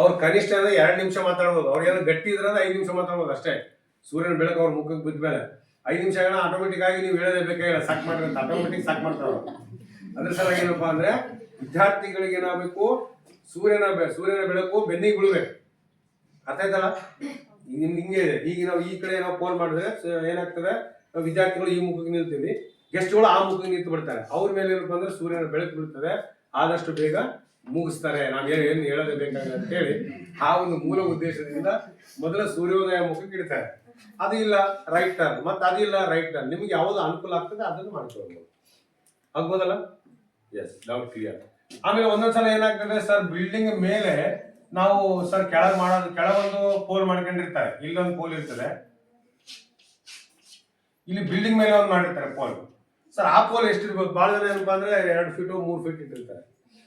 ಅವ್ರು ಕನಿಷ್ಠ ಅಂದ್ರೆ ಎರಡು ನಿಮಿಷ ಮಾತಾಡ್ಬೋದು. ಅವ್ರು ಏನೋ ಗಟ್ಟಿ ಇದ್ರೆ ಐದು ನಿಮಿಷ ಮಾತಾಡ್ಬೋದು ಅಷ್ಟೇ. ಸೂರ್ಯನ ಬೆಳಕು ಅವ್ರ ಮುಖಕ್ಕೆ ಬಿದ್ದ ಮೇಲೆ ಐದು ನಿಮಿಷಗಳ ಆಟೋಮೆಟಿಕ್ ಆಗಿ ನೀವು ಹೇಳೋದೇ ಬೇಕಾಗಿಲ್ಲ. ಸಾಕು ಮಾಡ್ರಿ ಅಂತ. ಆಟೋಮೆಟಿಕ್ ಸಾಕ್ ಮಾಡ್ತಾರ ಅದ್ರ ಸಲ ಏನಪ್ಪಾ ಅಂದ್ರೆ ವಿದ್ಯಾರ್ಥಿಗಳಿಗೆ ಏನಾಗಬೇಕು? ಸೂರ್ಯನ ಸೂರ್ಯನ ಬೆಳಕು ಬೆನ್ನಿಗೆ ಬೀಳ್ಬೇಕು. ಅರ್ಥ ಆಯ್ತಲ್ಲ? ನಿಮ್ಗೆ ಹಿಂಗೆ ಇದೆ. ಈಗ ನಾವು ಈ ಕಡೆ ನಾವು ಫೋನ್ ಮಾಡಿದ್ರೆ ಏನಾಗ್ತದೆ? ನಾವು ವಿದ್ಯಾರ್ಥಿಗಳು ಈ ಮುಖಕ್ಕೆ ನಿಲ್ತೀವಿ ಗೆಸ್ಟ್ಗಳು ಆ ಮುಖಕ್ಕೆ ನಿಂತು ಬಿಡ್ತಾರೆ. ಅವ್ರ ಮೇಲೆ ಏನಪ್ಪಾ ಅಂದ್ರೆ ಸೂರ್ಯನ ಬೆಳಕು ಬೀಳ್ತದೆ. ಆದಷ್ಟು ಬೇಗ ಮುಗಿಸ್ತಾರೆ, ನಾವು ಏನು ಹೇಳೋದೇ ಬೇಕಾಗಿಲ್ಲ ಅಂತ ಹೇಳಿ ಆ ಒಂದು ಮೂಲ ಉದ್ದೇಶದಿಂದ ಮೊದಲ ಸೂರ್ಯೋದಯ ಮುಖಕ್ಕೆ ಇಡ್ತಾರೆ. ಅದು ಇಲ್ಲ ರೈಟ್ ಟರ್ನ್ ಮತ್ತೆ ಅದಿಲ್ಲ ರೈಟ್ ಟರ್ನ್ ನಿಮ್ಗೆ ಯಾವುದು ಅನುಕೂಲ ಆಗ್ತದೆ ಅದನ್ನು ಮಾಡ್ಕೊಳ್ಬೋದು. ಆಗ್ಬೋದಲ್ಲ? ಎಸ್ ಡೌಟ್ ಕ್ಲಿಯರ್ ಆಮೇಲೆ ಒಂದೊಂದ್ಸಲ ಏನಾಗ್ತದೆ ಸರ್ ಬಿಲ್ಡಿಂಗ್ ಮೇಲೆ ನಾವು ಸರ್ ಕೆಳಗೆ ಮಾಡೋದು ಕೆಳಗೊಂದು ಪೋಲ್ ಮಾಡ್ಕೊಂಡಿರ್ತಾರೆ. ಇಲ್ಲೊಂದು ಪೋಲ್ ಇರ್ತದೆ. ಇಲ್ಲಿ ಬಿಲ್ಡಿಂಗ್ ಮೇಲೆ ಒಂದು ಮಾಡಿರ್ತಾರೆ ಪೋಲ್ ಸರ್ ಆ ಪೋಲ್ ಎಷ್ಟಿರ್ಬೋದು ಭಾಳ ಜನ ಏನಪ್ಪಾ ಅಂದ್ರೆ ಎರಡು ಫೀಟು ಮೂರು ಫೀಟ್ ಇಟ್ಟಿರ್ತಾರೆ.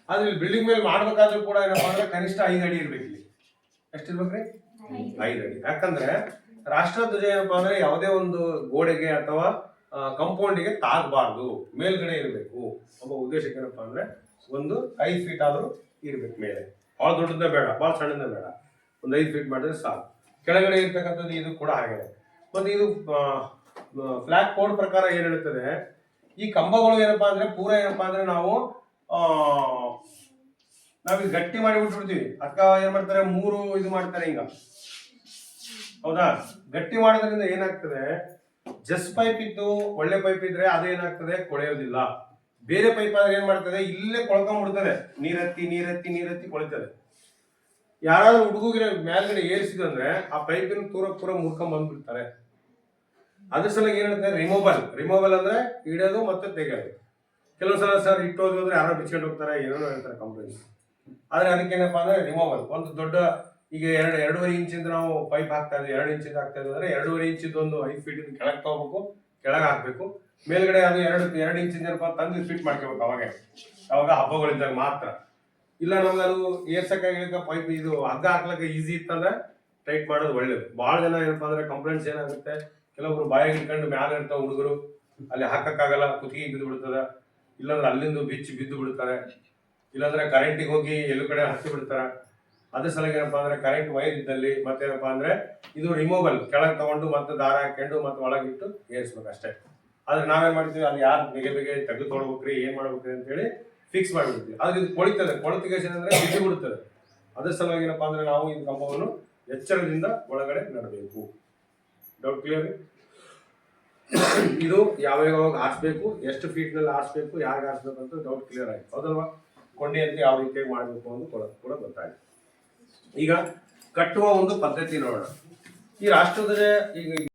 ಆದ್ರೆ ಇಲ್ಲಿ ಬಿಲ್ಡಿಂಗ್ ಮೇಲೆ ಮಾಡ್ಬೇಕಾದ್ರೂ ಕೂಡ ಏನಪ್ಪ ಅಂದ್ರೆ ಕನಿಷ್ಠ ಐದು ಅಡಿ ಇರ್ಬೇಕು ಇಲ್ಲಿ. ಎಷ್ಟಿರ್ಬೇಕ್ರಿ? ಐದು. ಅಡಿ. ಯಾಕಂದ್ರೆ ರಾಷ್ಟ್ರಧ್ವಜ ಏನಪ್ಪ ಅಂದ್ರೆ ಯಾವುದೇ ಒಂದು ಗೋಡೆಗೆ ಅಥವಾ ಕಂಪೌಂಡಿಗೆ ತಾಗಬಾರ್ದು. ಮೇಲ್ಗಡೆ ಇರಬೇಕು. ಒಬ್ಬ ಉದ್ದೇಶಕ್ಕೆ ಏನಪ್ಪಾ ಅಂದ್ರೆ ಒಂದು ಐದು ಫೀಟ್ ಆದ್ರೂ ಇರ್ಬೇಕು ಮೇಲೆ. ಭಾಳ ದೊಡ್ಡದ ಬೇಡ ಭಾಳ ಸಣ್ಣದ ಬೇಡ. ಒಂದು ಐದು ಫೀಟ್ ಮಾಡಿದ್ರೆ ಸಾಕು. ಕೆಳಗಡೆ ಇರ್ತಕ್ಕಂಥದ್ದು ಇದು ಕೂಡ ಹಾಗೆ. ಮತ್ತೆ ಇದು ಫ್ಲಾಗ್ ಕೋಡ್ ಪ್ರಕಾರ ಏನ್ ಹೇಳ್ತದೆ ಈ ಕಂಬಗಳು ಏನಪ್ಪಾ ಅಂದ್ರೆ ಪೂರ ಏನಪ್ಪಾ ಅಂದ್ರೆ ನಾವು ಆ ನಾವೀಗ ಗಟ್ಟಿ ಮಾಡಿ ಬಿಟ್ಬಿಡ್ತೀವಿ ಅಕ್ಕ ಏನ್ ಮಾಡ್ತಾರೆ? ಮೂರು ಇದು ಮಾಡ್ತಾರೆ ಈಗ. ಹೌದಾ? ಗಟ್ಟಿ ಮಾಡೋದ್ರಿಂದ ಏನಾಗ್ತದೆ? ಜಸ್ಟ್ ಪೈಪ್ ಇದ್ದು ಒಳ್ಳೆ ಪೈಪ್ ಇದ್ರೆ ಅದೇನಾಗ್ತದೆ? ಕೊಳೆಯೋದಿಲ್ಲ. ಬೇರೆ ಪೈಪ್ ಆದ್ರೆ ಏನ್ ಮಾಡ್ತದೆ? ಇಲ್ಲೇ ಕೊಳ್ಕೊಂಡ್ಬಿಡ್ತದೆ. ನೀರತ್ತಿ ನೀರತ್ತಿ ನೀರತ್ತಿ ಕೊಳಿತದೆ. ಯಾರಾದ್ರೂ ಹುಡುಗಿರ ಮೇಲ್ಗಡೆ ಏರಿಸಿದಂದ್ರೆ ಆ ಪೈಪಿನ ತೂರ ಪೂರ ಮುರ್ಕೊಂಡ್ ಬಂದ್ಬಿಡ್ತಾರೆ. ಅದ್ರ ಸಲ ಹೇಳ್ತಾರೆ? ರಿಮೂವಲ್ ರಿಮೂವಲ್ ಅಂದ್ರೆ ಇಡೋದು ಮತ್ತೆ ತೆಗೆಯೋದು. ಕೆಲವು ಸಲ ಸರ್ ಇಟ್ಟೋದು ಅಂದ್ರೆ ಯಾರೋ ಬಿಚ್ಕೊಂಡು ಹೋಗ್ತಾರೆ, ಏನೋ ಹೇಳ್ತಾರೆ ಕಂಪ್ನಿ ಆದ್ರೆ ಅದಕ್ಕೇನಪ್ಪ ಅಂದ್ರೆ ರಿಮೂವಲ್ ಒಂದು ದೊಡ್ಡ, ಈಗ ಎರಡು, ಎರಡೂವರೆ ಇಂಚಿಂದ ನಾವು ಪೈಪ್ ಹಾಕ್ತಾ ಇದ್ವಿ. ಎರಡು ಇಂಚಿಂದ ಹಾಕ್ತಾ ಇದ್ವಿ ಅಂದ್ರೆ ಎರಡೂವರೆ ಇಂಚಿದ್ದು ಒಂದು ಐದು ಫೀಟ್ ಕೆಳಗೆ ತಗೋಬೇಕು. ಕೆಳಗೆ ಹಾಕ್ಬೇಕು. ಮೇಲ್ಗಡೆ ಅದು ಎರಡು ಎರಡು ಇಂಚಿಂದ ಏನಪ್ಪ ತಂದು ಫಿಟ್ ಮಾಡ್ಕೋಬೇಕು ಅವಾಗ. ಅವಾಗ ಹಬ್ಬಗಳಿದ್ದಾಗ ಮಾತ್ರ. ಇಲ್ಲ ನಮ್ಗೆ ಅದು ಏರ್ಸಕ್ಕಾಗಿ ಪೈಪ್ ಇದು ಹಗ್ಗ ಹಾಕ್ಲಕ್ಕ ಈಸಿ ಇತ್ತಂದ್ರೆ ಟೈಟ್ ಮಾಡೋದು ಒಳ್ಳೇದು. ಭಾಳ ಜನ ಏನಪ್ಪ ಅಂದ್ರೆ ಕಂಪ್ಲೇಂಟ್ಸ್ ಏನಾಗುತ್ತೆ? ಕೆಲವೊಬ್ರು ಬಾಯಾಗಿ ಇಟ್ಕೊಂಡು ಮ್ಯಾಲೆ ಇರ್ತಾವ ಹುಡುಗರು. ಅಲ್ಲಿ ಹಾಕಕ್ಕಾಗಲ್ಲ, ಕುತ್ತಿಗೆ ಬಿದ್ದು ಬಿಡ್ತದ. ಇಲ್ಲಾಂದ್ರೆ ಅಲ್ಲಿಂದ ಬಿಚ್ಚಿ ಬಿದ್ದು ಬಿಡ್ತಾರೆ. ಇಲ್ಲಾಂದ್ರೆ ಕರೆಂಟಿಗೆ ಹೋಗಿ ಎಲ್ಲೂ ಕಡೆ ಹತ್ತಿ ಬಿಡ್ತಾರೆ? ಅದ್ರ ಸಲುವಾಗಿ ಏನಪ್ಪಾ ಅಂದ್ರೆ ಕರೆಂಟ್ ವೈರ್ ಇದ್ದಲ್ಲಿ ಮತ್ತೇನಪ್ಪ ಅಂದ್ರೆ ಇದು ರಿಮೂವಲ್ ಕೆಳಗೆ ತಗೊಂಡು ಮತ್ತೆ ದಾರ ಹಾಕೊಂಡು ಮತ್ತೆ ಒಳಗಿಟ್ಟು ಏರಿಸ್ಬೇಕು ಅಷ್ಟೇ ಆದ್ರೆ ನಾವೇನ್ ಮಾಡ್ತೀವಿ ಅದು ಯಾರು ಬೇಗ ಬೇಗ ತೆಗೆದು ತೊಡ್ಬೇಕ್ರಿ ಏನ್ ಮಾಡ್ಬೇಕ್ರಿ ಅಂತ ಹೇಳಿ ಫಿಕ್ಸ್ ಮಾಡಿಬಿಡ್ತೀವಿ. ಆದ್ರೆ ಇದು ಕೊಳಿತದೆ ಕೊಳತಿಗೇಶನ್ ಅಂದ್ರೆ ಬಿಸಿ ಬಿಡುತ್ತದೆ ಅದ್ರ ಸಲುವಾಗಿ ಏನಪ್ಪಾ ಅಂದ್ರೆ ನಾವು ಈ ಕಂಬವನ್ನು ಎಚ್ಚರದಿಂದ ಒಳಗಡೆ ನಡಬೇಕು. ಡೌಟ್ ಕ್ಲಿಯರ್ ಇದು ಯಾವ ಯಾವಾಗ ಆರಿಸ್ಬೇಕು ಎಷ್ಟು ಫೀಟ್ನಲ್ಲಿ ಹಾಸ್ಬೇಕು, ಯಾರಿಗೆ ಹಾಸ್ಬೇಕು ಅಂತ ಡೌಟ್ ಕ್ಲಿಯರ್ ಆಯ್ತು. ಹೌದಲ್ವಾ? ಕೊಂಡಿ ಅಂತ ಯಾವ ರೀತಿಯಾಗಿ ಮಾಡಬೇಕು ಅಂತ ಕೂಡ ಗೊತ್ತಾಯ್ತು ಈಗ ಕಟ್ಟುವ ಒಂದು ಪದ್ಧತಿ ನೋಡೋಣ. ಈ ರಾಷ್ಟ್ರದಲ್ಲಿ ಈಗ